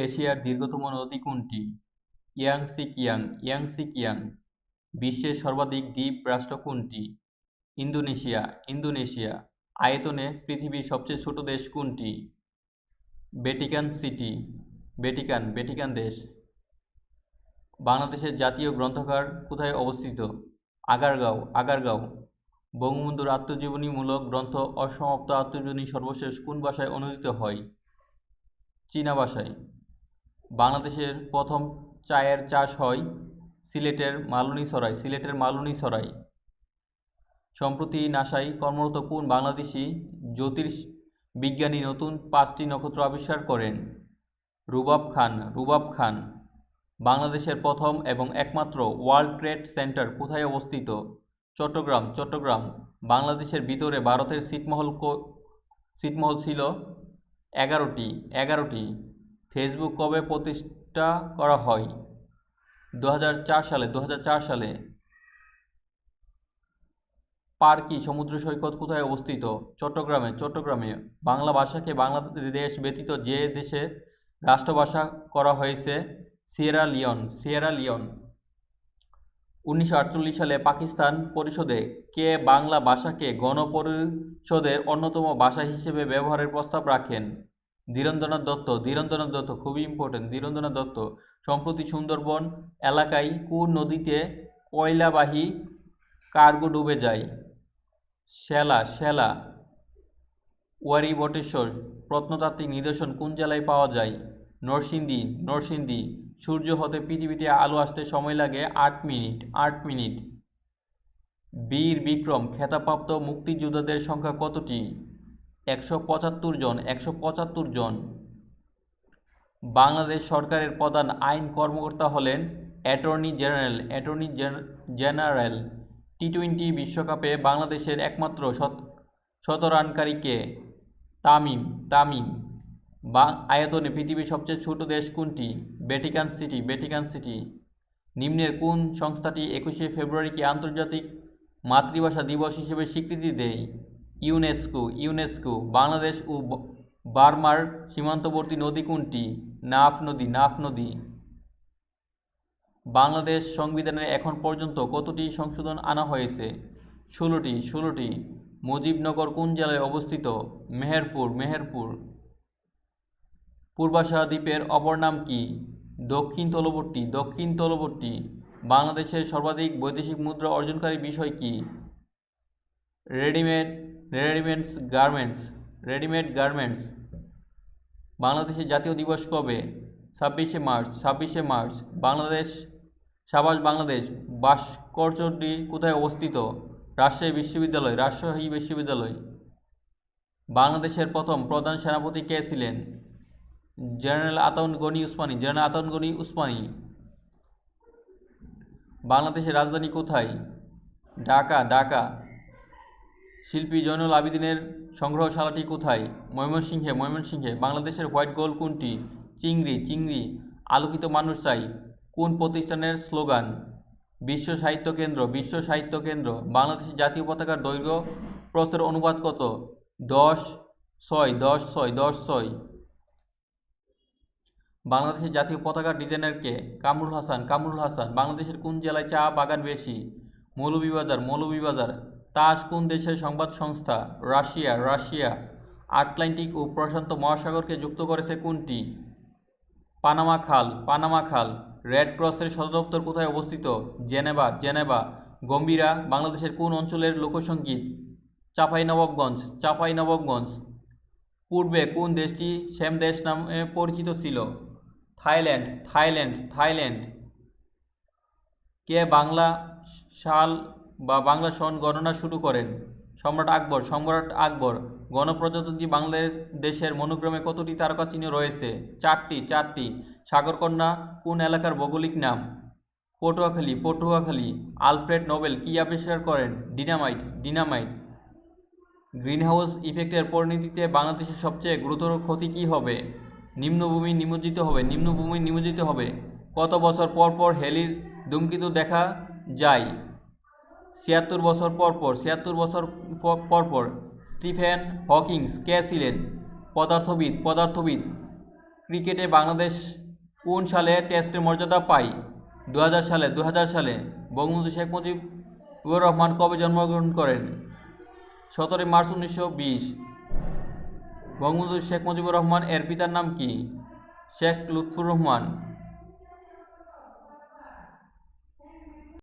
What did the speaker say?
এশিয়ার দীর্ঘতম নদী কোনটি? ইয়াংসি কিয়াং ইয়াংসি কিয়াং বিশ্বের সর্বাধিক দ্বীপ রাষ্ট্র কোনটি? Indonesia Indonesia. আয়তনে পৃথিবীর সবচেয়ে ছোট দেশ কোনটি? ভ্যাটিকান সিটি, ভ্যাটিকান ভ্যাটিকান দেশ। বাংলাদেশের জাতীয় গ্রন্থাগার কোথায় অবস্থিত? আগারগাঁও আগারগাঁও। বঙ্গবন্ধুর আত্মজীবনীমূলক গ্রন্থ অসমাপ্ত আত্মজীবনী সর্বশেষ কোন ভাষায় অনুদিত হয়? চীনা ভাষায়। বাংলাদেশের প্রথম চায়ের চাষ হয় সিলেটের মালুনীছড়াই সিলেটের মালুনীছড়াই সম্প্রতি নাসায় কর্মরত কোন বাংলাদেশি জ্যোতিষ বিজ্ঞানী নতুন পাঁচটি নক্ষত্র আবিষ্কার করেন। রুবাব খান রুবাব খান, বাংলাদেশের প্রথম এবং একমাত্র ওয়ার্ল্ড ট্রেড সেন্টার কোথায় অবস্থিত? চট্টগ্রাম চট্টগ্রাম, বাংলাদেশের ভিতরে ভারতের ছিটমহল ক- ছিটমহল ছিল এগারোটি এগারোটি। ফেসবুক কবে প্রতিষ্ঠা করা হয়? দু হাজার চার সালে দু হাজার চার সালে। পার্কি, সমুদ্র সৈকত কোথায় অবস্থিত? চট্টগ্রামে চট্টগ্রামে। বাংলা ভাষাকে বাংলাদেশ ব্যতীত যে দেশে রাষ্ট্রভাষা করা হয়েছে, সিয়েরা লিওন সিয়েরা লিওন। উনিশশো সালে পাকিস্তান পরিষদে কে বাংলা ভাষাকে গণপরিষদের অন্যতম ভাষা হিসেবে ব্যবহারের প্রস্তাব রাখেন। ধীরেন্দ্রনাথ দত্ত ধীরেন্দ্রনাথ দত্ত খুবই ইম্পর্টেন্ট ধীরেন্দ্রনাথ দত্ত সম্প্রতি সুন্দরবন এলাকায় কোন নদীতে কয়লাবাহী কার্গো ডুবে যায়? শ্যালা শ্যালা, ওয়ারি বটেশ্বর, প্রত্নতাত্ত্বিক নিদর্শন কোন জেলায় পাওয়া যায়? নরসিংদী নরসিংদী, সূর্য হতে পৃথিবীতে আলো আসতে সময় লাগে আট মিনিট আট মিনিট। বীর বিক্রম খেতাপ্রাপ্ত মুক্তিযোদ্ধাদের সংখ্যা কতটি? একশো পঁচাত্তর জন, একশো পঁচাত্তর জন। বাংলাদেশ সরকারের প্রধান আইন কর্মকর্তা হলেন attorney general attorney general. T twenty বিশ্বকাপে বাংলাদেশের একমাত্র শত, শতরানকারী কে? তামিম তামিম। বা, আয়তনে পৃথিবীর সবচেয়ে ছোট দেশ কোনটি? Vatican city Vatican city. নিম্নের কোন সংস্থাটি একুশে ফেব্রুয়ারিকে আন্তর্জাতিক মাতৃভাষা দিবস হিসেবে স্বীকৃতি দেয়? ইউনেস্কো ইউনেস্কো, বাংলাদেশ ও বার্মার সীমান্তবর্তী নদী কোনটি? নাফ নদী নাফ নদী। বাংলাদেশ সংবিধানে এখন পর্যন্ত কতটি সংশোধন আনা হয়েছে? ষোলোটি ষোলোটি। মুজিবনগর কোন জেলায় অবস্থিত? মেহেরপুর মেহেরপুর। পূর্বাশা দ্বীপের অপর নাম কি? দক্ষিণ তলবর্তী দক্ষিণ তলবর্তী। বাংলাদেশের সর্বাধিক বৈদেশিক মুদ্রা অর্জনকারী বিষয় কি? Readymade readymades garments readymade garments বাংলাদেশের জাতীয় দিবস কবে? ছাব্বিশে মার্চ ছাব্বিশে মার্চ, বাংলাদেশ, সাবাস বাংলাদেশ, ভাস্কর্যটি কোথায় অবস্থিত? রাজশাহী বিশ্ববিদ্যালয় রাজশাহী বিশ্ববিদ্যালয়। বাংলাদেশের প্রথম প্রধান সেনাপতি কে ছিলেন? General Ataul Gani Osmani, general Ataul Gani Osmani. বাংলাদেশের রাজধানী কোথায়? ঢাকা ঢাকা। শিল্পী জয়নুল আবিদিনের সংগ্রহশালাটি কোথায়? ময়মনসিংহে। ময়মনসিংহে বাংলাদেশের হোয়াইট গোল কোনটি? চিংড়ি চিংড়ি, আলোকিত মানুষ চাই। কোন প্রতিষ্ঠানের স্লোগান? বিশ্ব সাহিত্য কেন্দ্র, বিশ্ব সাহিত্য কেন্দ্র। বাংলাদেশের জাতীয় পতাকার দৈর্ঘ্য প্রস্থের অনুপাত কত? দশ ছয় দশ ছয় দশ ছয়। বাংলাদেশের জাতীয় পতাকার ডিজাইনার কে? কামরুল হাসান। কামরুল হাসান, বাংলাদেশের কোন জেলায় চা বাগান বেশি? মৌলভীবাজার মৌলভীবাজার। তাজ কোন দেশের সংবাদ সংস্থা? Russia Russia. আটলান্টিক ও প্রশান্ত মহাসাগরকে যুক্ত করেছে কোনটি? পানামা খাল পানামা খাল। রেড ক্রসের সদর দপ্তর কোথায় অবস্থিত? Geneva Geneva. গম্ভীরা, বাংলাদেশের কোন অঞ্চলের লোকসঙ্গীত চাঁপাইনবাবগঞ্জ চাঁপাইনবাবগঞ্জ। পূর্বে কোন দেশটি শ্যাম দেশ নামে পরিচিত ছিল? Thailand Thailand Thailand. কে বাংলা সাল বা বাংলা সন গণনা শুরু করেন। সম্রাট আকবর সম্রাট আকবর, গণপ্রজাতন্ত্রী বাংলাদেশের মনোগ্রামে কতটি তারকা চিহ্ন রয়েছে? চারটি চারটি। সাগরকন্যা, কোন এলাকার ভৌগোলিক নাম? পটুয়াখালী পটুয়াখালী। আলফ্রেড নোবেল কী আবিষ্কার করেন? Dynamite dynamite. গ্রিনহাউস ইফেক্টের পরিণতিতে বাংলাদেশের সবচেয়ে গুরুতর ক্ষতি কী হবে? নিম্নভূমি নিমজ্জিত হবে, নিম্নভূমি নিমজ্জিত হবে। কত বছর পর পর হেলির ধূমকেতু দেখা যায়? ছিয়াত্তর বছর পর পর, ছিয়াত্তর বছর প- পর পর স্টিফেন হকিংস কে ছিলেন? পদার্থবিদ পদার্থবিদ। ক্রিকেটে বাংলাদেশ কোন সালে টেস্টের মর্যাদা পায়? দু হাজার সালে দু হাজার সালে। বঙ্গবন্ধু শেখ মুজিবুর রহমান কবে জন্মগ্রহণ করেন? সতেরোই মার্চ উনিশশো বিশ। বঙ্গবন্ধু শেখ মুজিবুর রহমান এর পিতার নাম কি? শেখ লুৎফুর রহমান।